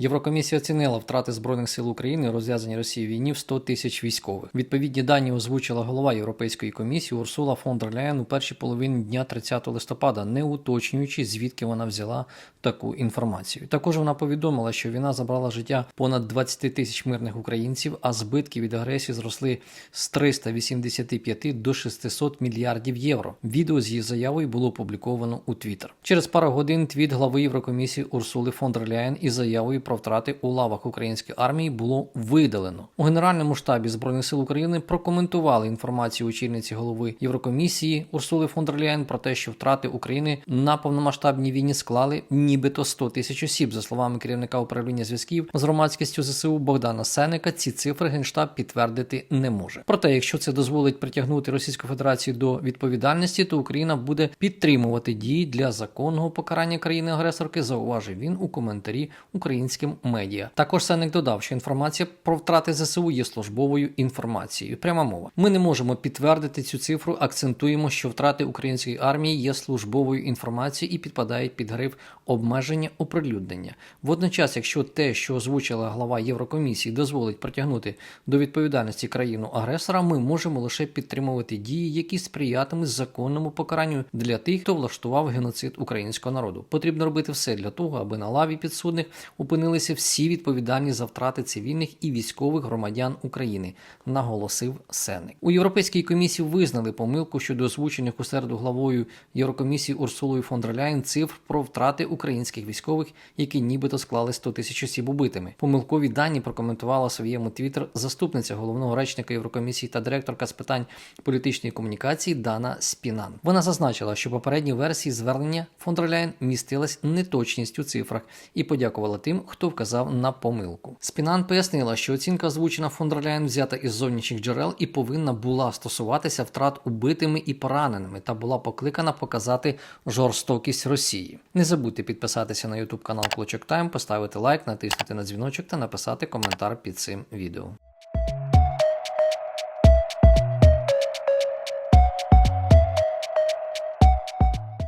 Єврокомісія оцінила втрати збройних сил України у розв'язаній Росії війні в 100 тисяч військових. Відповідні дані озвучила голова Європейської комісії Урсула фон дер Ляєн у першій половині дня 30 листопада, не уточнюючи звідки вона взяла таку інформацію. Також вона повідомила, що війна забрала життя понад 20 тисяч мирних українців, а збитки від агресії зросли з 385 до 600 мільярдів євро. Відео з її заявою було опубліковано у Твіттер. Через пару годин твіт глави Єврокомісії Урсули фон дер Ляєн із заявою про втрати у лавах української армії було видалено. У Генеральному штабі збройних сил України прокоментували інформацію очільниці голови Єврокомісії Урсули фон дер Ляєн про те, що втрати України на повномасштабній війні склали нібито 100 тисяч осіб. За словами керівника управління зв'язків з громадськістю ЗСУ Богдана Сенека, ці цифри генштаб підтвердити не може. Проте, якщо це дозволить притягнути Російську Федерацію до відповідальності, то Україна буде підтримувати дії для законного покарання країни-агресорки. Зауважив він у коментарі українським медіа. Також Сенек додав, що інформація про втрати ЗСУ є службовою інформацією. Пряма мова. Ми не можемо підтвердити цю цифру. Акцентуємо, що втрати української армії є службовою інформацією і підпадають під гриф обмеження оприлюднення. Водночас, якщо те, що озвучила глава Єврокомісії, дозволить притягнути до відповідальності країну агресора, ми можемо лише підтримувати дії, які сприятимуть законному покаранню для тих, хто влаштував геноцид українського народу. Потрібно робити все для того, аби на лаві підсудних опинилися всі відповідальні за втрати цивільних і військових громадян України, наголосив Сенник. У Європейській комісії визнали помилку щодо озвучених у середу главою Єврокомісії Урсулою фон дер Ляєн цифр про втрати українських військових, які нібито склали 100 тисяч осіб убитими. Помилкові дані прокоментувала своєму твіттер заступниця головного речника Єврокомісії та директорка з питань політичної комунікації Дана Спінан. Вона зазначила, що попередні версії звернення фон дер Ляєн містилась неточність у цифрах і подякувала тим, хто вказав на помилку. Спінан пояснила, що оцінка озвучена Фондерляєн взята із зовнішніх джерел і повинна була стосуватися втрат убитими і пораненими та була покликана показати жорстокість Росії. Не забудьте підписатися на YouTube канал Клочок Тайм, поставити лайк, натиснути на дзвіночок та написати коментар під цим відео.